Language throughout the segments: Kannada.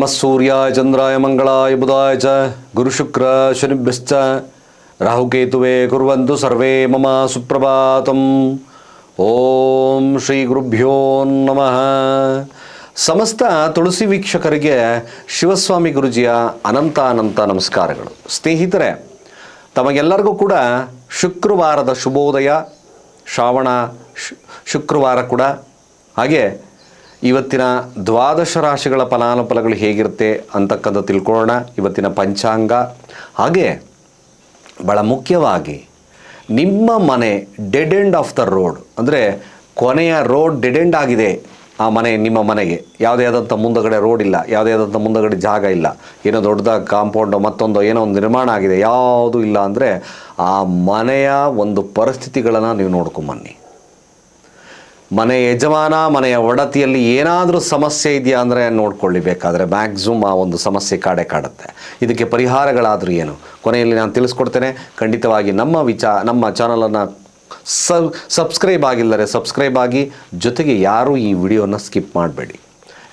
ನಮಃ ಸೂರ್ಯಾಯ ಚಂದ್ರಾಯ ಮಂಗಳಾಯ ಬುಧಾಯ ಚ ಗುರುಶುಕ್ರ ಶನಿಭ್ಯಶ್ಚ ರಾಹುಕೇತುವೆ ಕುರ್ವಂತು ಸರ್ವೇ ಮಮ ಸುಪ್ರಭಾತಂ ಓಂ ಶ್ರೀ ಗುರುಭ್ಯೋ ನಮಃ ಸಮಸ್ತ ತುಳಸಿ ವೀಕ್ಷಕರಿಗೆ ಶಿವಸ್ವಾಮಿ ಗುರುಜಿಯ ಅನಂತ ಅನಂತ ನಮಸ್ಕಾರಗಳು. ಸ್ನೇಹಿತರೆ, ತಮಗೆಲ್ಲರಿಗೂ ಕೂಡ ಶುಕ್ರವಾರದ ಶುಭೋದಯ, ಶ್ರಾವಣ ಶುಕ್ರವಾರ ಕೂಡ. ಹಾಗೆ ಇವತ್ತಿನ ದ್ವಾದಶ ರಾಶಿಗಳ ಫಲಾನುಫಲಗಳು ಹೇಗಿರುತ್ತೆ ಅಂತಕ್ಕಂಥ ತಿಳ್ಕೊಳ್ಳೋಣ. ಇವತ್ತಿನ ಪಂಚಾಂಗ. ಹಾಗೆ ಭಾಳ ಮುಖ್ಯವಾಗಿ ನಿಮ್ಮ ಮನೆ dead end of the road ಅಂದರೆ ಕೊನೆಯ ರೋಡ್ ಡೆಡ್ ಎಂಡ್ ಆಗಿದೆ ಆ ಮನೆ ನಿಮ್ಮ ಮನೆಗೆ. ಯಾವುದೇ ಆದಂಥ ಮುಂದಗಡೆ ರೋಡ್ ಇಲ್ಲ, ಯಾವುದೇ ಆದಂಥ ಮುಂದಗಡೆ ಜಾಗ ಇಲ್ಲ. ಏನೋ ದೊಡ್ಡದಾಗಿ ಕಾಂಪೌಂಡು ಮತ್ತೊಂದು ಏನೋ ಒಂದು ನಿರ್ಮಾಣ ಆಗಿದೆ, ಯಾವುದೂ ಇಲ್ಲ ಅಂದರೆ ಆ ಮನೆಯ ಒಂದು ಪರಿಸ್ಥಿತಿಗಳನ್ನು ನೀವು ನೋಡ್ಕೊಂಬನ್ನಿ ಮನೆ ಯಜಮಾನ, ಮನೆಯ ಒಡತಿಯಲ್ಲಿ ಏನಾದರೂ ಸಮಸ್ಯೆ ಇದೆಯಾ ಅಂದರೆ ನೋಡ್ಕೊಳ್ಳಿ ಬೇಕಾದರೆ. ಮ್ಯಾಕ್ಸಿಮಮ್ ಆ ಒಂದು ಸಮಸ್ಯೆ ಕಾಡೆ ಕಾಡುತ್ತೆ. ಇದಕ್ಕೆ ಪರಿಹಾರಗಳಾದರೂ ಏನು? ಕೊನೆಯಲ್ಲಿ ನಾನು ತಿಳಿಸ್ಕೊಡ್ತೇನೆ. ಖಂಡಿತವಾಗಿ ನಮ್ಮ ವಿಚಾ, ನಮ್ಮ ಚಾನಲನ್ನು ಸಬ್ಸ್ಕ್ರೈಬ್ ಆಗಿಲ್ಲರೆ ಸಬ್ಸ್ಕ್ರೈಬ್ ಆಗಿ ಜೊತೆಗೆ ಯಾರೂ ಈ ವಿಡಿಯೋನ ಸ್ಕಿಪ್ ಮಾಡಬೇಡಿ.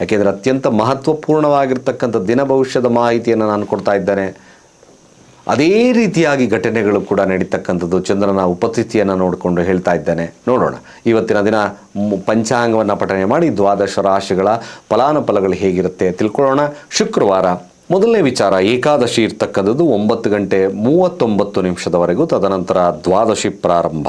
ಯಾಕೆಂದರೆ ಅತ್ಯಂತ ಮಹತ್ವಪೂರ್ಣವಾಗಿರ್ತಕ್ಕಂಥ ದಿನ ಭವಿಷ್ಯದ ಮಾಹಿತಿಯನ್ನು ನಾನು ಕೊಡ್ತಾ ಇದ್ದೇನೆ. ಅದೇ ರೀತಿಯಾಗಿ ಘಟನೆಗಳು ಕೂಡ ನಡೀತಕ್ಕಂಥದ್ದು. ಚಂದ್ರನ ಉಪಸ್ಥಿತಿಯನ್ನು ನೋಡಿಕೊಂಡು ಹೇಳ್ತಾ ಇದ್ದೇನೆ. ನೋಡೋಣ. ಇವತ್ತಿನ ದಿನ ಪಂಚಾಂಗವನ್ನು ಪಠನೆ ಮಾಡಿ ದ್ವಾದಶ ರಾಶಿಗಳ ಫಲಾನುಫಲಗಳು ಹೇಗಿರುತ್ತೆ ತಿಳ್ಕೊಳ್ಳೋಣ. ಶುಕ್ರವಾರ ಮೊದಲನೇ ವಿಚಾರ, ಏಕಾದಶಿ ಇರ್ತಕ್ಕಂಥದ್ದು ಒಂಬತ್ತು ಗಂಟೆ ಮೂವತ್ತೊಂಬತ್ತು ನಿಮಿಷದವರೆಗೂ, ತದನಂತರ ದ್ವಾದಶಿ ಪ್ರಾರಂಭ.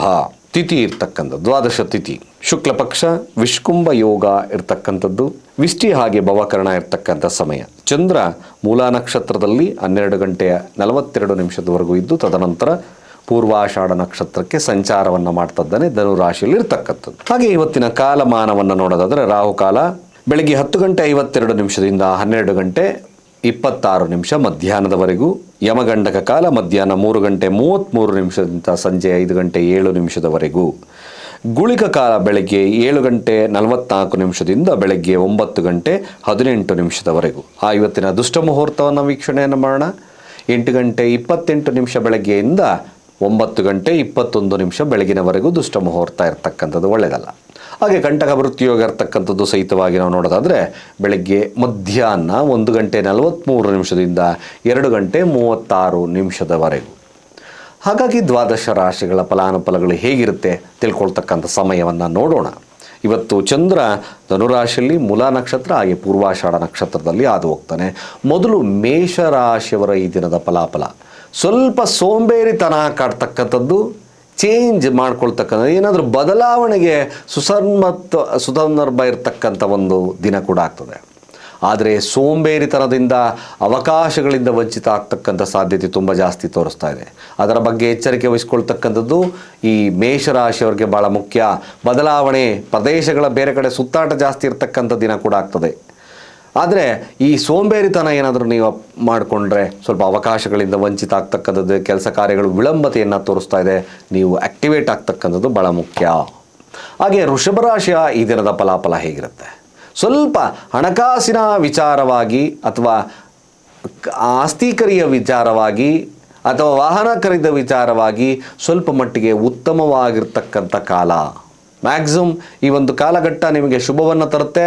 ತಿಥಿ ಇರ್ತಕ್ಕಂಥದ್ದು, ದ್ವಾದಶ ತಿಥಿ. ಶುಕ್ಲ ಪಕ್ಷ ವಿಷ್ಕುಂಭ ಯೋಗ ಇರ್ತಕ್ಕಂಥದ್ದು. ವಿಷ್ಟಿ ಹಾಗೆ ಭವಕರಣ ಇರ್ತಕ್ಕಂಥ ಸಮಯ. ಚಂದ್ರ ಮೂಲ ನಕ್ಷತ್ರದಲ್ಲಿ ಹನ್ನೆರಡು ಗಂಟೆಯ ನಲವತ್ತೆರಡು ನಿಮಿಷದವರೆಗೂ ಇದ್ದು, ತದನಂತರ ಪೂರ್ವಾಷಾಢ ನಕ್ಷತ್ರಕ್ಕೆ ಸಂಚಾರವನ್ನು ಮಾಡ್ತಿದ್ದಾನೆ ಧನು ರಾಶಿಯಲ್ಲಿ ಇರ್ತಕ್ಕಂಥದ್ದು ಹಾಗೆ ಇವತ್ತಿನ ಕಾಲಮಾನವನ್ನು ನೋಡೋದಾದರೆ ರಾಹುಕಾಲ ಬೆಳಗ್ಗೆ ಹತ್ತು ಗಂಟೆ ಐವತ್ತೆರಡು ನಿಮಿಷದಿಂದ ಹನ್ನೆರಡು ಗಂಟೆ ಇಪ್ಪತ್ತಾರು ನಿಮಿಷ ಮಧ್ಯಾಹ್ನದವರೆಗೂ, ಯಮಗಂಡಕ ಕಾಲ ಮಧ್ಯಾಹ್ನ ಮೂರು ಗಂಟೆ ಮೂವತ್ತ್ಮೂರು ನಿಮಿಷದಿಂದ ಸಂಜೆ ಐದು ಗಂಟೆ ಏಳು ನಿಮಿಷದವರೆಗೂ. ಗುಳಿಕ ಕಾಲ ಬೆಳಗ್ಗೆ ಏಳು ಗಂಟೆ ನಲವತ್ನಾಲ್ಕು ನಿಮಿಷದಿಂದ ಬೆಳಗ್ಗೆ ಒಂಬತ್ತು ಗಂಟೆ ಹದಿನೆಂಟು ನಿಮಿಷದವರೆಗೂ. ಆ ಇವತ್ತಿನ ದುಷ್ಟ ಮುಹೂರ್ತವನ್ನು ವೀಕ್ಷಣೆಯನ್ನು ಮಾಡೋಣ. ಎಂಟು ಗಂಟೆ ಇಪ್ಪತ್ತೆಂಟು ನಿಮಿಷ ಬೆಳಗ್ಗೆಯಿಂದ ಒಂಬತ್ತು ಗಂಟೆ ಇಪ್ಪತ್ತೊಂದು ನಿಮಿಷ ಬೆಳಗಿನವರೆಗೂ ದುಷ್ಟ ಮುಹೂರ್ತ ಇರ್ತಕ್ಕಂಥದ್ದು ಒಳ್ಳೆಯದಲ್ಲ. ಹಾಗೆ ಕಂಟಕ ವೃತ್ತಿಯೋಗ ಇರ್ತಕ್ಕಂಥದ್ದು ಸಹಿತವಾಗಿ ನಾವು ನೋಡೋದಾದರೆ ಬೆಳಗ್ಗೆ ಮಧ್ಯಾಹ್ನ ಒಂದು ಗಂಟೆ ನಲವತ್ತ್ಮೂರು ನಿಮಿಷದಿಂದ ಎರಡು ಗಂಟೆ ಮೂವತ್ತಾರು ನಿಮಿಷದವರೆಗೂ. ಹಾಗಾಗಿ ದ್ವಾದಶ ರಾಶಿಗಳ ಫಲಾನುಫಲಗಳು ಹೇಗಿರುತ್ತೆ ತಿಳ್ಕೊಳ್ತಕ್ಕಂಥ ಸಮಯವನ್ನು ನೋಡೋಣ. ಇವತ್ತು ಚಂದ್ರ ಧನುರಾಶಿಯಲ್ಲಿ ಮೂಲ ನಕ್ಷತ್ರ ಹಾಗೆ ಪೂರ್ವಾಷಾಢ ನಕ್ಷತ್ರದಲ್ಲಿ ಹಾದು ಹೋಗ್ತಾನೆ ಮೊದಲು ಮೇಷರಾಶಿಯವರ ಈ ದಿನದ ಫಲಾಫಲ. ಸ್ವಲ್ಪ ಸೋಂಬೇರಿತನ ಕಾಡ್ತಕ್ಕಂಥದ್ದು ಚೇಂಜ್ ಮಾಡ್ಕೊಳ್ತಕ್ಕಂಥ, ಏನಾದರೂ ಬದಲಾವಣೆಗೆ ಸುಸನ್ಮತ್, ಸುಸಂದರ್ಭ ಇರತಕ್ಕಂಥ ಒಂದು ದಿನ ಕೂಡ ಆಗ್ತದೆ. ಆದರೆ ಸೋಂಬೇರಿತನದಿಂದ ಅವಕಾಶಗಳಿಂದ ವಂಚಿತ ಆಗ್ತಕ್ಕಂಥ ಸಾಧ್ಯತೆ ತುಂಬ ಜಾಸ್ತಿ ತೋರಿಸ್ತಾ ಇದೆ. ಅದರ ಬಗ್ಗೆ ಎಚ್ಚರಿಕೆ ವಹಿಸ್ಕೊಳ್ತಕ್ಕಂಥದ್ದು ಈ ಮೇಷರಾಶಿಯವರಿಗೆ ಭಾಳ ಮುಖ್ಯ. ಬದಲಾವಣೆ ಪ್ರದೇಶಗಳ ಬೇರೆ ಕಡೆ ಸುತ್ತಾಟ ಜಾಸ್ತಿ ಇರತಕ್ಕಂಥ ದಿನ ಕೂಡ ಆಗ್ತದೆ. ಆದರೆ ಈ ಸೋಂಬೇರಿತನ ಏನಾದರೂ ನೀವು ಮಾಡಿಕೊಂಡ್ರೆ ಸ್ವಲ್ಪ ಅವಕಾಶಗಳಿಂದ ವಂಚಿತ ಆಗ್ತಕ್ಕಂಥದ್ದು ಕೆಲಸ ಕಾರ್ಯಗಳು ವಿಳಂಬತೆಯನ್ನು ತೋರಿಸ್ತಾ ಇದೆ, ನೀವು ಆಕ್ಟಿವೇಟ್ ಆಗ್ತಕ್ಕಂಥದ್ದು ಭಾಳ ಮುಖ್ಯ. ಹಾಗೆ ಋಷಭ ರಾಶಿಯ ಈ ದಿನದ ಫಲಾಫಲ ಹೇಗಿರುತ್ತೆ? ಸ್ವಲ್ಪ ಹಣಕಾಸಿನ ವಿಚಾರವಾಗಿ ಅಥವಾ ಆಸ್ತಿಕರಿಯ ವಿಚಾರವಾಗಿ ಅಥವಾ ವಾಹನ ಖರೀದಿದ ವಿಚಾರವಾಗಿ ಸ್ವಲ್ಪ ಮಟ್ಟಿಗೆ ಉತ್ತಮವಾಗಿರ್ತಕ್ಕಂಥ ಕಾಲ. ಮ್ಯಾಕ್ಸಿಮಮ್ ಈ ಒಂದು ಕಾಲಘಟ್ಟ ನಿಮಗೆ ಶುಭವನ್ನು ತರುತ್ತೆ.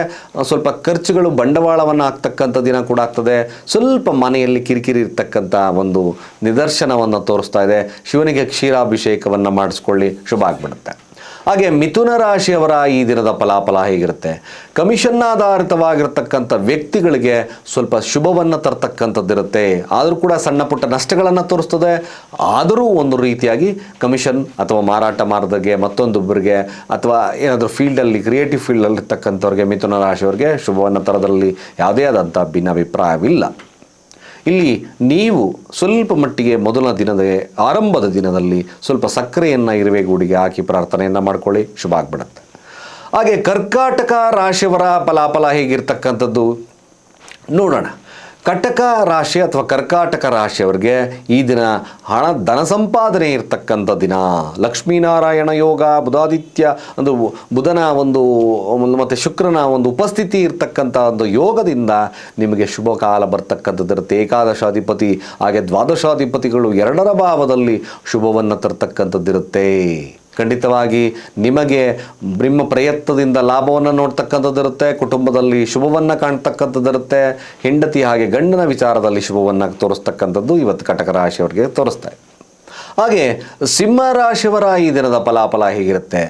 ಸ್ವಲ್ಪ ಖರ್ಚುಗಳು ಬಂಡವಾಳವನ್ನು ಹಾಕ್ತಕ್ಕಂಥ ದಿನ ಕೂಡ ಆಗ್ತದೆ. ಸ್ವಲ್ಪ ಮನೆಯಲ್ಲಿ ಕಿರಿಕಿರಿ ಇರ್ತಕ್ಕಂಥ ಒಂದು ನಿದರ್ಶನವನ್ನು ತೋರಿಸ್ತಾ ಇದೆ. ಶಿವನಿಗೆ ಕ್ಷೀರಾಭಿಷೇಕವನ್ನು ಮಾಡಿಸ್ಕೊಳ್ಳಿ. ಶುಭ ಆಗಿಬಿಡುತ್ತೆ. ಹಾಗೆ ಮಿಥುನ ರಾಶಿಯವರ ಈ ದಿನದ ಫಲಾಫಲ ಹೇಗಿರುತ್ತೆ? ಕಮಿಷನ್ ಆಧಾರಿತವಾಗಿರ್ತಕ್ಕಂಥ ವ್ಯಕ್ತಿಗಳಿಗೆ ಸ್ವಲ್ಪ ಶುಭವನ್ನು ತರ್ತಕ್ಕಂಥದ್ದಿರುತ್ತೆ. ಆದರೂ ಕೂಡ ಸಣ್ಣ ಪುಟ್ಟ ನಷ್ಟಗಳನ್ನು ತೋರಿಸ್ತದೆ. ಆದರೂ ಒಂದು ರೀತಿಯಾಗಿ ಕಮಿಷನ್ ಅಥವಾ ಮಾರಾಟ ಮಾರದಗೆ ಮತ್ತೊಂದೊಬ್ಬರಿಗೆ ಅಥವಾ ಏನಾದರೂ ಫೀಲ್ಡಲ್ಲಿ ಕ್ರಿಯೇಟಿವ್ ಫೀಲ್ಡಲ್ಲಿ ಇರ್ತಕ್ಕಂಥವ್ರಿಗೆ ಮಿಥುನ ರಾಶಿಯವರಿಗೆ ಶುಭವನ್ನು ತರೋದರಲ್ಲಿ ಯಾವುದೇ ಆದಂಥ ಭಿನ್ನಾಭಿಪ್ರಾಯವಿಲ್ಲ. ಇಲ್ಲಿ ನೀವು ಸ್ವಲ್ಪ ಮಟ್ಟಿಗೆ ಮೊದಲ ದಿನದ ಆರಂಭದ ದಿನದಲ್ಲಿ ಸ್ವಲ್ಪ ಸಕ್ಕರೆಯನ್ನು ಇರುವೆಗೂಡಿಗೆ ಹಾಕಿ ಪ್ರಾರ್ಥನೆಯನ್ನು ಮಾಡ್ಕೊಳ್ಳಿ. ಶುಭ ಆಗ್ಬಿಡುತ್ತೆ. ಹಾಗೆ ಕರ್ಕಾಟಕ ರಾಶಿಯವರ ಫಲಾಫಲ ಹೇಗಿರ್ತಕ್ಕಂಥದ್ದು ನೋಡೋಣ. ಕಟಕ ರಾಶಿ ಅಥವಾ ಕರ್ಕಾಟಕ ರಾಶಿಯವರಿಗೆ ಈ ದಿನ ಹಣ ಧನ ಸಂಪಾದನೆ ಇರತಕ್ಕಂಥ ದಿನ. ಲಕ್ಷ್ಮೀನಾರಾಯಣ ಯೋಗ, ಬುಧಾದಿತ್ಯ, ಒಂದು ಬುಧನ ಒಂದು ಮತ್ತು ಶುಕ್ರನ ಒಂದು ಉಪಸ್ಥಿತಿ ಇರತಕ್ಕಂಥ ಒಂದು ಯೋಗದಿಂದ ನಿಮಗೆ ಶುಭ ಕಾಲ ಬರ್ತಕ್ಕಂಥದ್ದಿರುತ್ತೆ ಏಕಾದಶಾಧಿಪತಿ ಹಾಗೆ ದ್ವಾದಶಾಧಿಪತಿಗಳು ಎರಡರ ಭಾವದಲ್ಲಿ ಶುಭವನ್ನು ತರ್ತಕ್ಕಂಥದ್ದಿರುತ್ತೆ ಖಂಡಿತವಾಗಿ ನಿಮಗೆ ನಿಮ್ಮ ಪ್ರಯತ್ನದಿಂದ ಲಾಭವನ್ನು ನೋಡ್ತಕ್ಕಂಥದ್ದು ಇರುತ್ತೆ, ಕುಟುಂಬದಲ್ಲಿ ಶುಭವನ್ನು ಕಾಣ್ತಕ್ಕಂಥದ್ದು ಇರುತ್ತೆ, ಹೆಂಡತಿ ಹಾಗೆ ಗಂಡನ ವಿಚಾರದಲ್ಲಿ ಶುಭವನ್ನು ತೋರಿಸ್ತಕ್ಕಂಥದ್ದು ಇವತ್ತು ಕಟಕ ರಾಶಿಯವರಿಗೆ ತೋರಿಸ್ತಾ ಹಾಗೆ ಸಿಂಹ ರಾಶಿಯವರ ಈ ದಿನದ ಫಲಾಫಲ ಹೇಗಿರುತ್ತೆ?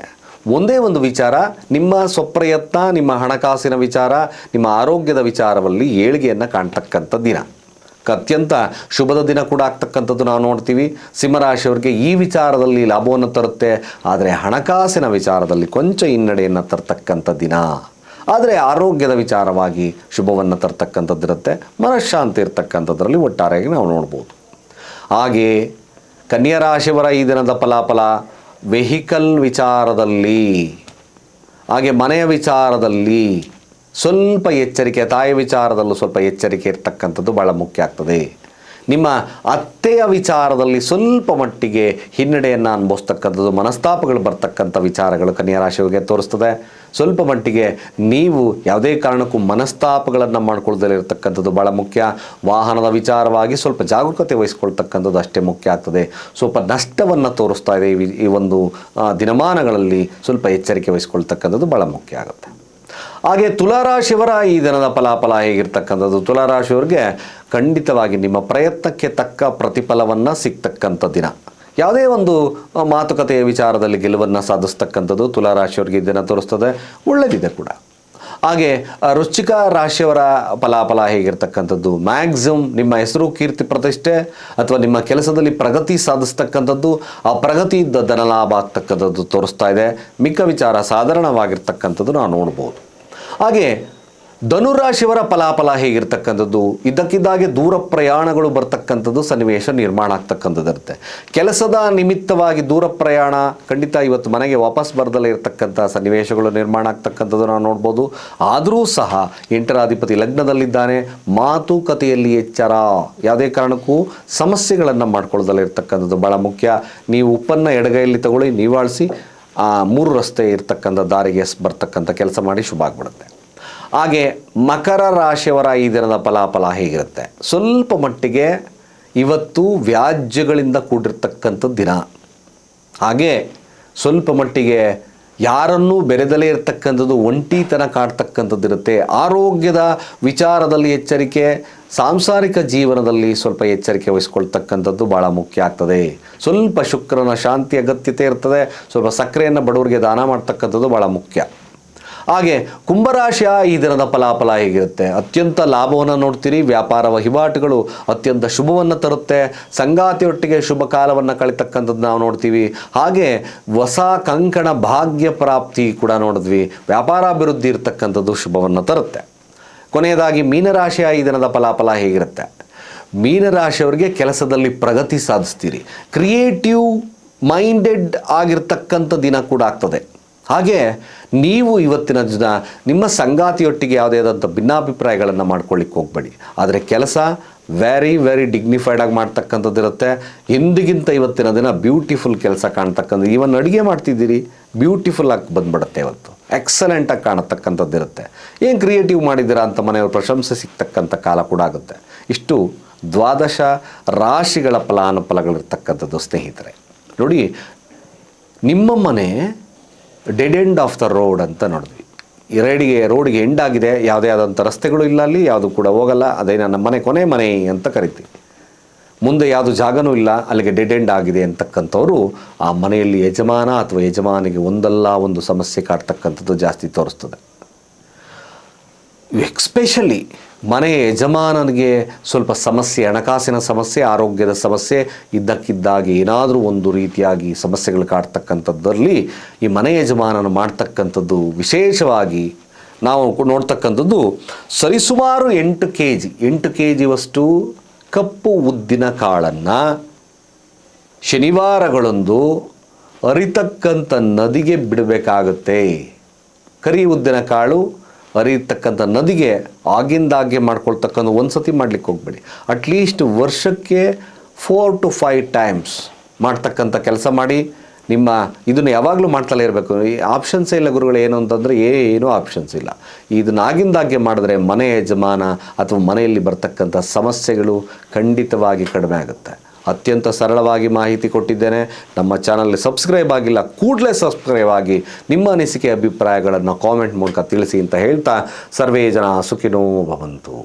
ಒಂದೇ ಒಂದು ವಿಚಾರ, ನಿಮ್ಮ ಸ್ವಪ್ರಯತ್ನ, ನಿಮ್ಮ ಹಣಕಾಸಿನ ವಿಚಾರ, ನಿಮ್ಮ ಆರೋಗ್ಯದ ವಿಚಾರದಲ್ಲಿ ಏಳಿಗೆಯನ್ನು ಕಾಣ್ತಕ್ಕಂಥ ದಿನ. ಅತ್ಯಂತ ಶುಭದ ದಿನ ಕೂಡ ಆಗ್ತಕ್ಕಂಥದ್ದು ನಾವು ನೋಡ್ತೀವಿ. ಸಿಂಹರಾಶಿಯವರಿಗೆ ಈ ವಿಚಾರದಲ್ಲಿ ಲಾಭವನ್ನು ತರುತ್ತೆ. ಆದರೆ ಹಣಕಾಸಿನ ವಿಚಾರದಲ್ಲಿ ಕೊಂಚ ಹಿನ್ನಡೆಯನ್ನು ತರ್ತಕ್ಕಂಥ ದಿನ. ಆದರೆ ಆರೋಗ್ಯದ ವಿಚಾರವಾಗಿ ಶುಭವನ್ನು ತರ್ತಕ್ಕಂಥದ್ದಿರುತ್ತೆ ಮನಃಶಾಂತಿ ಇರ್ತಕ್ಕಂಥದ್ರಲ್ಲಿ ಒಟ್ಟಾರೆಯಾಗಿ ನಾವು ನೋಡ್ಬೋದು. ಹಾಗೆ ಕನ್ಯಾ ರಾಶಿಯವರ ಈ ದಿನದ ಫಲಾಫಲ ವೆಹಿಕಲ್ ವಿಚಾರದಲ್ಲಿ, ಹಾಗೆ ಮನೆಯ ವಿಚಾರದಲ್ಲಿ ಸ್ವಲ್ಪ ಎಚ್ಚರಿಕೆ, ತಾಯಿ ವಿಚಾರದಲ್ಲೂ ಸ್ವಲ್ಪ ಎಚ್ಚರಿಕೆ ಇರ್ತಕ್ಕಂಥದ್ದು ಭಾಳ ಮುಖ್ಯ ಆಗ್ತದೆ. ನಿಮ್ಮ ಅತ್ತೆಯ ವಿಚಾರದಲ್ಲಿ ಸ್ವಲ್ಪ ಮಟ್ಟಿಗೆ ಹಿನ್ನಡೆಯನ್ನು ಅನುಭವಿಸ್ತಕ್ಕಂಥದ್ದು, ಮನಸ್ತಾಪಗಳು ಬರ್ತಕ್ಕಂಥ ವಿಚಾರಗಳು ಕನ್ಯಾ ರಾಶಿಯವರಿಗೆ ತೋರಿಸ್ತದೆ. ಸ್ವಲ್ಪ ಮಟ್ಟಿಗೆ ನೀವು ಯಾವುದೇ ಕಾರಣಕ್ಕೂ ಮನಸ್ತಾಪಗಳನ್ನು ಮಾಡ್ಕೊಳ್ದಲೇ ಇರತಕ್ಕಂಥದ್ದು ಭಾಳ ಮುಖ್ಯ. ವಾಹನದ ವಿಚಾರವಾಗಿ ಸ್ವಲ್ಪ ಜಾಗರೂಕತೆ ವಹಿಸ್ಕೊಳ್ತಕ್ಕಂಥದ್ದು ಅಷ್ಟೇ ಮುಖ್ಯ ಆಗ್ತದೆ. ಸ್ವಲ್ಪ ನಷ್ಟವನ್ನು ತೋರಿಸ್ತಾ ಇದೆ ಈ ಒಂದು ದಿನಮಾನಗಳಲ್ಲಿ ಸ್ವಲ್ಪ ಎಚ್ಚರಿಕೆ ವಹಿಸ್ಕೊಳ್ತಕ್ಕಂಥದ್ದು ಭಾಳ ಮುಖ್ಯ ಆಗುತ್ತೆ. ಹಾಗೆ ತುಲಾರಾಶಿಯವರ ಈ ದಿನದ ಫಲಾಫಲ ಹೇಗಿರ್ತಕ್ಕಂಥದ್ದು? ತುಲಾರಾಶಿಯವರಿಗೆ ಖಂಡಿತವಾಗಿ ನಿಮ್ಮ ಪ್ರಯತ್ನಕ್ಕೆ ತಕ್ಕ ಪ್ರತಿಫಲವನ್ನು ಸಿಗ್ತಕ್ಕಂಥ ದಿನ. ಯಾವುದೇ ಒಂದು ಮಾತುಕತೆಯ ವಿಚಾರದಲ್ಲಿ ಗೆಲುವನ್ನು ಸಾಧಿಸ್ತಕ್ಕಂಥದ್ದು ತುಲಾರಾಶಿಯವರಿಗೆ ಈ ದಿನ ತೋರಿಸ್ತದೆ. ಒಳ್ಳೆಯದಿದೆ ಕೂಡ. ಹಾಗೆ ರುಚಿಕ ರಾಶಿಯವರ ಫಲಾಫಲ ಹೇಗಿರ್ತಕ್ಕಂಥದ್ದು? ಮ್ಯಾಕ್ಸಿಮಮ್ ನಿಮ್ಮ ಹೆಸರು, ಕೀರ್ತಿ, ಪ್ರತಿಷ್ಠೆ ಅಥವಾ ನಿಮ್ಮ ಕೆಲಸದಲ್ಲಿ ಪ್ರಗತಿ ಸಾಧಿಸ್ತಕ್ಕಂಥದ್ದು, ಆ ಪ್ರಗತಿ ಧನಲಾಭ ಆಗ್ತಕ್ಕಂಥದ್ದು ತೋರಿಸ್ತಾ ಇದೆ. ಮಿಕ್ಕ ವಿಚಾರ ಸಾಧಾರಣವಾಗಿರ್ತಕ್ಕಂಥದ್ದು ನಾವು ನೋಡ್ಬೋದು. ಹಾಗೆ ಧನುರಾಶಿಯವರ ಫಲಾಫಲ ಹೇಗಿರ್ತಕ್ಕಂಥದ್ದು? ಇದ್ದಕ್ಕಿದ್ದಾಗೆ ದೂರ ಪ್ರಯಾಣಗಳು ಬರ್ತಕ್ಕಂಥದ್ದು ಸನ್ನಿವೇಶ ನಿರ್ಮಾಣ ಆಗ್ತಕ್ಕಂಥದ್ದು ಇರುತ್ತೆ ಕೆಲಸದ ನಿಮಿತ್ತವಾಗಿ ದೂರ ಪ್ರಯಾಣ ಖಂಡಿತ ಇವತ್ತು ಮನೆಗೆ ವಾಪಸ್ ಬರದಲ್ಲೇ ಇರತಕ್ಕಂಥ ಸನ್ನಿವೇಶಗಳು ನಿರ್ಮಾಣ ಆಗ್ತಕ್ಕಂಥದ್ದು ನಾವು ನೋಡ್ಬೋದು. ಆದರೂ ಸಹ ಎಂಟರಾಧಿಪತಿ ಲಗ್ನದಲ್ಲಿದ್ದಾನೆ. ಮಾತುಕತೆಯಲ್ಲಿ ಎಚ್ಚರ. ಯಾವುದೇ ಕಾರಣಕ್ಕೂ ಸಮಸ್ಯೆಗಳನ್ನು ಮಾಡ್ಕೊಳ್ಳೋದಲ್ಲೇ ಇರ್ತಕ್ಕಂಥದ್ದು ಭಾಳ ಮುಖ್ಯ. ನೀವು ಉಪ್ಪನ್ನು ಎಡಗೈಯಲ್ಲಿ ತಗೊಳ್ಳಿ, ನೀವಾಳಿಸಿ ಮೂರು ರಸ್ತೆ ಇರ್ತಕ್ಕಂಥ ದಾರಿಗೆ ಬರ್ತಕ್ಕಂಥ ಕೆಲಸ ಮಾಡಿ ಶುಭ ಆಗ್ಬಿಡುತ್ತೆ. ಹಾಗೆ ಮಕರ ರಾಶಿಯವರ ಈ ದಿನದ ಫಲಾಫಲ ಹೇಗಿರುತ್ತೆ? ಸ್ವಲ್ಪ ಮಟ್ಟಿಗೆ ಇವತ್ತು ವ್ಯಾಜ್ಯಗಳಿಂದ ಕೂಡಿರ್ತಕ್ಕಂಥ ದಿನ. ಹಾಗೆ ಸ್ವಲ್ಪ ಮಟ್ಟಿಗೆ ಯಾರನ್ನೂ ಬೆರೆದಲೇ ಇರತಕ್ಕಂಥದ್ದು ಒಂಟಿತನ ಕಾಡ್ತಕ್ಕಂಥದ್ದು ಇರುತ್ತೆ. ಆರೋಗ್ಯದ ವಿಚಾರದಲ್ಲಿ ಎಚ್ಚರಿಕೆ, ಸಾಂಸಾರಿಕ ಜೀವನದಲ್ಲಿ ಸ್ವಲ್ಪ ಎಚ್ಚರಿಕೆ ವಹಿಸ್ಕೊಳ್ತಕ್ಕಂಥದ್ದು ಭಾಳ ಮುಖ್ಯ ಆಗ್ತದೆ. ಸ್ವಲ್ಪ ಶುಕ್ರನ ಶಾಂತಿ ಅಗತ್ಯತೆ ಇರ್ತದೆ. ಸ್ವಲ್ಪ ಸಕ್ಕರೆಯನ್ನು ಬಡವರಿಗೆ ದಾನ ಮಾಡ್ತಕ್ಕಂಥದ್ದು ಭಾಳ ಮುಖ್ಯ. ಹಾಗೆ ಕುಂಭರಾಶಿಯ ಈ ದಿನದ ಫಲಾಫಲ ಹೇಗಿರುತ್ತೆ? ಅತ್ಯಂತ ಲಾಭವನ್ನು ನೋಡ್ತೀರಿ, ವ್ಯಾಪಾರ ವಹಿವಾಟುಗಳು ಅತ್ಯಂತ ಶುಭವನ್ನು ತರುತ್ತೆ, ಸಂಗಾತಿಯೊಟ್ಟಿಗೆ ಶುಭ ಕಾಲವನ್ನು ಕಳಿತಕ್ಕಂಥದ್ದು ನಾವು ನೋಡ್ತೀವಿ. ಹಾಗೆ ಹೊಸ ಕಂಕಣ ಭಾಗ್ಯ ಪ್ರಾಪ್ತಿ ಕೂಡ ನೋಡಿದ್ವಿ. ವ್ಯಾಪಾರಾಭಿವೃದ್ಧಿ ಇರತಕ್ಕಂಥದ್ದು ಶುಭವನ್ನು ತರುತ್ತೆ. ಕೊನೆಯದಾಗಿ ಮೀನರಾಶಿಯ ಈ ದಿನದ ಫಲಾಫಲ ಹೇಗಿರುತ್ತೆ? ಮೀನರಾಶಿಯವರಿಗೆ ಕೆಲಸದಲ್ಲಿ ಪ್ರಗತಿ ಸಾಧಿಸ್ತೀರಿ. ಕ್ರಿಯೇಟಿವ್ ಮೈಂಡೆಡ್ ಆಗಿರ್ತಕ್ಕಂಥ ದಿನ ಕೂಡ ಆಗ್ತದೆ. ಹಾಗೆ ನೀವು ಇವತ್ತಿನ ದಿನ ನಿಮ್ಮ ಸಂಗಾತಿಯೊಟ್ಟಿಗೆ ಯಾವುದೇ ಆದಂಥ ಭಿನ್ನಾಭಿಪ್ರಾಯಗಳನ್ನು ಮಾಡ್ಕೊಳ್ಳಿಕ್ಕೆ ಹೋಗಬೇಡಿ. ಆದರೆ ಕೆಲಸ ವೆರಿ ವೆರಿ ಡಿಗ್ನಿಫೈಡ್ ಆಗಿ ಮಾಡ್ತಕ್ಕಂಥದ್ದು ಇರುತ್ತೆ. ಹಿಂದಿಗಿಂತ ಇವತ್ತಿನ ದಿನ ಬ್ಯೂಟಿಫುಲ್ ಕೆಲಸ ಕಾಣ್ತಕ್ಕಂಥ ಇವನ್ ಅಡುಗೆ ಮಾಡ್ತಿದ್ದೀರಿ ಬ್ಯೂಟಿಫುಲ್ ಆಗಿ ಬಂದ್ಬಿಡುತ್ತೆ ಇವತ್ತು. ಎಕ್ಸಲೆಂಟಾಗಿ ಕಾಣತಕ್ಕಂಥದ್ದು ಇರುತ್ತೆ. ಏನು ಕ್ರಿಯೇಟಿವ್ ಮಾಡಿದ್ದೀರಾ ಅಂತ ಮನೆಯವ್ರ ಪ್ರಶಂಸೆ ಸಿಗ್ತಕ್ಕಂಥ ಕಾಲ ಕೂಡ ಆಗುತ್ತೆ. ಇಷ್ಟು ದ್ವಾದಶ ರಾಶಿಗಳ ಫಲಾನುಫಲಗಳಿರ್ತಕ್ಕಂಥದ್ದು ಸ್ನೇಹಿತರೆ. ನೋಡಿ, ನಿಮ್ಮ ಮನೆ dead end of the road ಅಂತ ನೋಡಿದ್ವಿ. ಈ ರೇಡಿಗೆ, ರೋಡ್ಗೆ ಎಂಡ್ ಆಗಿದೆ. ಯಾವುದೇ ಆದಂಥ ರಸ್ತೆಗಳು ಇಲ್ಲ ಅಲ್ಲಿ, ಯಾವುದು ಕೂಡ ಹೋಗಲ್ಲ. ಅದೇ ನನ್ನ ಮನೆ, ಕೊನೆ ಮನೆ ಅಂತ ಕರಿತೀವಿ. ಮುಂದೆ ಯಾವುದು ಜಾಗನೂ ಇಲ್ಲ. ಅಲ್ಲಿಗೆ ಡೆಡ್ ಎಂಡ್ ಆಗಿದೆ ಅಂತಕ್ಕಂಥವ್ರು ಆ ಮನೆಯಲ್ಲಿ ಯಜಮಾನ ಅಥವಾ ಯಜಮಾನಿಗೆ ಒಂದಲ್ಲ ಒಂದು ಸಮಸ್ಯೆ ಕಾಡ್ತಕ್ಕಂಥದ್ದು ಜಾಸ್ತಿ ತೋರಿಸ್ತದೆ. ಎಕ್ಸ್ಪೆಷಲಿ ಮನೆಯ ಯಜಮಾನನಿಗೆ ಸ್ವಲ್ಪ ಸಮಸ್ಯೆ, ಹಣಕಾಸಿನ ಸಮಸ್ಯೆ, ಆರೋಗ್ಯದ ಸಮಸ್ಯೆ ಇದ್ದಕ್ಕಿದ್ದಾಗಿ ಏನಾದರೂ ಒಂದು ರೀತಿಯಾಗಿ ಸಮಸ್ಯೆಗಳು ಕಾಡ್ತಕ್ಕಂಥದ್ದರಲ್ಲಿ ಈ ಮನೆ ಯಜಮಾನನ ಮಾಡ್ತಕ್ಕಂಥದ್ದು ವಿಶೇಷವಾಗಿ ನಾವು ನೋಡ್ತಕ್ಕಂಥದ್ದು ಸರಿಸುಮಾರು ಎಂಟು ಕೆ ಜಿ ಎಂಟು ಕೆ ಜಿವಷ್ಟು ಕಪ್ಪು ಉದ್ದಿನ ಕಾಳನ್ನು ಶನಿವಾರಗಳೊಂದು ಅರಿತಕ್ಕಂಥ ನದಿಗೆ ಬಿಡಬೇಕಾಗುತ್ತೆ. ಕರಿ ಉದ್ದಿನ ಕಾಳು ಹರಿಯತಕ್ಕಂಥ ನದಿಗೆ ಆಗಿಂದಾಗೆ ಮಾಡ್ಕೊಳ್ತಕ್ಕಂಥ ಒಂದು ಸತಿ ಮಾಡ್ಲಿಕ್ಕೆ ಹೋಗಬೇಡಿ. ಅಟ್ಲೀಸ್ಟ್ ವರ್ಷಕ್ಕೆ ಫೋರ್ ಟು ಫೈವ್ ಟೈಮ್ಸ್ ಮಾಡ್ತಕ್ಕಂಥ ಕೆಲಸ ಮಾಡಿ. ನಿಮ್ಮ ಇದನ್ನು ಯಾವಾಗಲೂ ಮಾಡ್ತಲೇ ಇರಬೇಕು. ಈ ಆಪ್ಷನ್ಸೇ ಇಲ್ಲ ಗುರುಗಳು, ಏನು ಅಂತಂದರೆ ಏನೂ ಆಪ್ಷನ್ಸ್ ಇಲ್ಲ. ಇದನ್ನ ಆಗಿಂದಾಗೆ ಮಾಡಿದ್ರೆ ಮನೆ ಯಜಮಾನ ಅಥವಾ ಮನೆಯಲ್ಲಿ ಬರ್ತಕ್ಕಂಥ ಸಮಸ್ಯೆಗಳು ಖಂಡಿತವಾಗಿ ಕಡಿಮೆ ಆಗುತ್ತೆ. ಅತ್ಯಂತ ಸರಳವಾಗಿ ಮಾಹಿತಿ ಕೊಟ್ಟಿದ್ದೇನೆ. ನಮ್ಮ ಚಾನಲ್ ಸಬ್ಸ್ಕ್ರೈಬ್ ಆಗಿಲ್ಲ, ಕೂಡಲೇ ಸಬ್ಸ್ಕ್ರೈಬ್ ಆಗಿ ನಿಮ್ಮ ಅನಿಸಿಕೆ, ಅಭಿಪ್ರಾಯಗಳನ್ನು ಕಾಮೆಂಟ್ ಮೂಲಕ ತಿಳಿಸಿ ಅಂತ ಹೇಳ್ತಾ ಸರ್ವೇ ಜನ ಸುಖಿನೋ ಭವಂತು